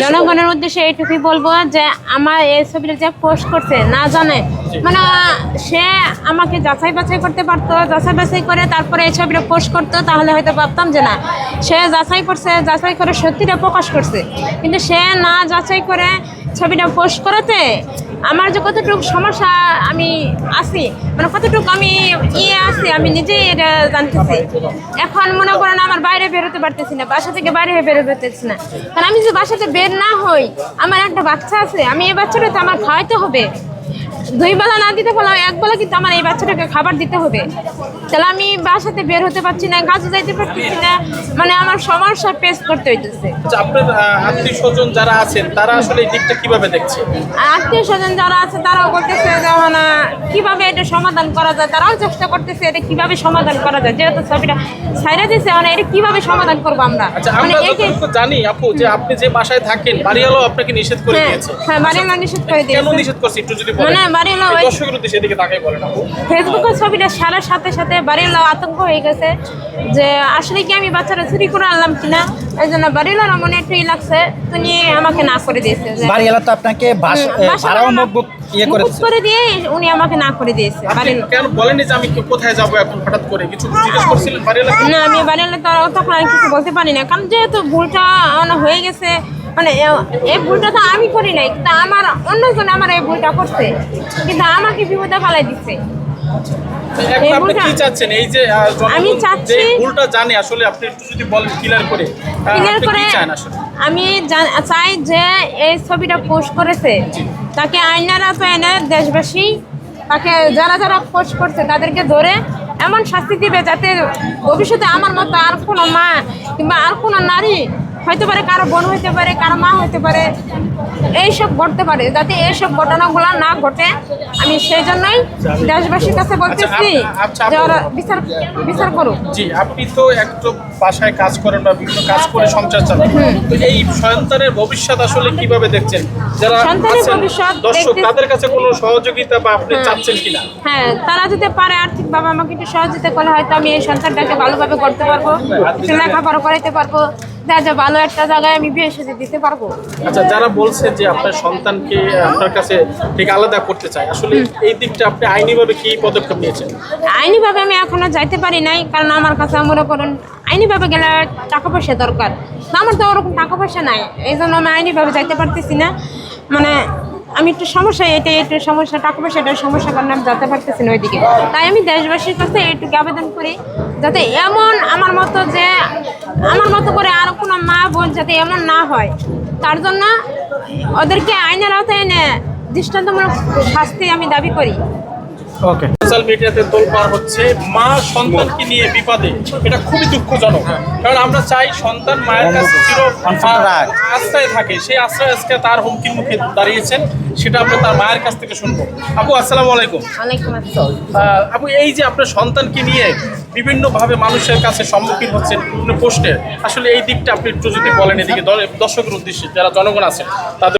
জনগণের উদ্দেশ্যে এইটুকুই বলব যে আমার এই ছবিটা যে পোস্ট করছে, না জানে। মানে সে আমাকে যাচাই বাছাই করতে পারতো, যাচাই বাছাই করে তারপরে এই ছবিটা পোস্ট করতো, তাহলে হয়তো ভাবতাম যে না, সে যাচাই করছে, যাচাই করে সত্যিটা প্রকাশ করছে। কিন্তু সে না যাচাই করে ছবিটা পোস্ট করাতে আমার যে কতটুকু সমস্যা আমি আছি মানে কতটুকু আমি ইয়ে আছি, আমি নিজেই এটা জানতেছি। এখন মনে করেন আমার বাইরে বেরোতে পারতেছি না, বাসা থেকে বাইরে বেরোতে পারতেছি না। কারণ আমি যদি বাসাতে বের না হই, আমার একটা বাচ্চা আছে, আমি এই বাচ্চাটা তো আমার খাওয়াইতে হবে। দুই বেলা না দিতে পারলাম এক বেলা কিন্তু আমার এই বাচ্চাটাকে খাবার দিতে হবে। তাহলে আমি বাসাতে বের হতে পারছি না কাজে যাইতে পারতেছি না মানে আমার সমস্যা ফেস করতে হইতেছে। আচ্ছা, আপনার আত্মীয় স্বজন যারা আছেন তারা আসলে এই দিকটা কীভাবে দেখছে? আত্মীয় স্বজন যারা আছে তারাও বলতেছে মানে কীভাবে এটা সমাধান করা যায়? তারাও চেষ্টা করতেছে এটা কীভাবে সমাধান করা যায় যেহেতু ছবিটা ছাইরা দিছে মানে এটা কীভাবে সমাধান করব আমরা? আচ্ছা মানে জানি আপু যে আপনি যে বাসায় থাকেন বাড়িওয়ালাও আপনাকে নিষেধ করে হ্যাঁ দিয়েছে। হ্যাঁ বাড়িওয়ালা নিষেধ করে কেন দিয়েছে। নিষেধ করছে একটু যদি বলেন। এই ওই- দর্শকের উদ্দেশ্যে এদিকে তাকাই বলেন আপু। ফেসবুকের ছবিটা সারার সাথে সাথে বাড়ির লোক আতঙ্ক হয়ে গেছে যে আসলে কি আমি বাচ্চারা চুরি করে আনলাম কিনা? এই জন্য বাড়ির লোক মনে একটু ই লাগছে তো আমাকে না করে দিয়েছে যে বাড়িওয়ালা তো আপনাকে ভাড়াও মুখ ইয়ে মুকুব করে দিয়ে উনি আমাকে না করে দিয়েছে বাড়ির লোক কেন বলেননি যে আমি কি- কোথায় যাব এখন হঠাৎ করে? কিছু জিজ্ঞেস করছিলেন বাড়িওয়ালা না আমি বাড়ির লোক তখন কিছু বলতে পারি না কারণ যেহেতু ভুলটা মানে হয়ে গেছে মানে এই ভুলটা তো আমি করি নাই কিন্তু আমার অন্যজন আমার এই ভুলটা করছে কিন্তু আমাকে বিপদে ফেলাই দিচ্ছে। জনগণ আমি চাচ্ছি- ভুলটা জানে আসলে আপনি একটু যদি বলেন ক্লিয়ার করে ক্লিয়ার করে কি চান আসলে? আমি চাই যে এই ছবিটা পোস্ট করেছে তাকে আইনারা তো এনে দেশবাসী তাকে যারা যারা পোস্ট করছে তাদেরকে ধরে এমন শাস্তি দিবে যাতে ভবিষ্যতে আমার মতো আর কোনো মা কিংবা আর কোনো নারী হইতে পারে কারও বোন হইতে পারে কারও মা হইতে পারে এইসব ঘটতে পারে। যাতে এইসব ঘটনাগুলো না ঘটে আমি সেই জন্যই দেশবাসীর কাছে বলতেছি আচ্ছা, যে ওরা বিচার বিচার করুক। জি আপনি তো একটু বাসায় কাজ করেন বা বিভিন্ন কাজ করে সংসার চালান। তো এই সন্তানের ভবিষ্যৎ আসলে কীভাবে দেখছেন? যারা সন্তানের ভবিষ্যৎ দর্শক তাদের কাছে কোনো সহযোগিতা বা আপনি চাচ্ছেন কিনা? হ্যাঁ তারা যদি পারে আর্থিকভাবে আমাকে একটু সহযোগিতা করলে হয়তো আমি এই সন্তানটাকে ভালোভাবে করতে পারব লেখাপড়া করাইতে পারব। দেখা যায় ভালো একটা জায়গায় আমি বিয়ে সাথে দিতে পারব? আচ্ছা যারা বলছে যে আপনার সন্তানকে আপনার কাছে ঠিক আলাদা করতে চায় আসলে এই দিকটা আপনি আইনিভাবে কি পদক্ষেপ নিয়েছেন? আইনিভাবে আমি এখনও যাইতে পারি নাই কারণ আমার কাছে মনে করুন আইনিভাবে গেলে টাকা পয়সা দরকার। আমার তো ওরকম টাকা পয়সা নাই এই জন্য আমি আইনিভাবে যাইতে পারতেছি না। মানে আমি একটু সমস্যা এটা একটু সমস্যা টাকা পয়সা এটার সমস্যা কারণ আমি যেতে পারতেছি না ওইদিকে। তাই আমি দেশবাসীর কাছে এইটুকু আবেদন করি, যাতে এমন আমার মতো যে, আমার মতো করে আর কোনো মা বোন যাতে এমন না হয়, তার জন্য ওদেরকে আইনের আওতায় এনে দৃষ্টান্তমূলক শাস্তি আমি দাবি করি। ওকে সোশ্যাল মিডিয়াতে তোলপাড় হচ্ছে। মা সন্তানকে নিয়ে বিপদে। এটা খুবই দুঃখজনক। কারণ আমরা চাই সন্তান মায়ের কাছে চির আশ্রয় থাকে। সেই আশ্রয় আজকে তার হুমকির মুখে দাঁড়িয়েছেন। সেটা আমরা তার মায়ের কাছ থেকে শুনব। আপু আসসালামু আলাইকুম। আহ, আপু এই যে আপনার সন্তানকে নিয়ে বিভিন্নভাবে মানুষের কাছে সম্মুখীন হচ্ছেন বিভিন্ন পোস্টের আসলে এই দিকটা আপনি একটু যদি বলেন এদিকে। দর্শকের উদ্দেশ্যে যারা জনগণ আছে তাদের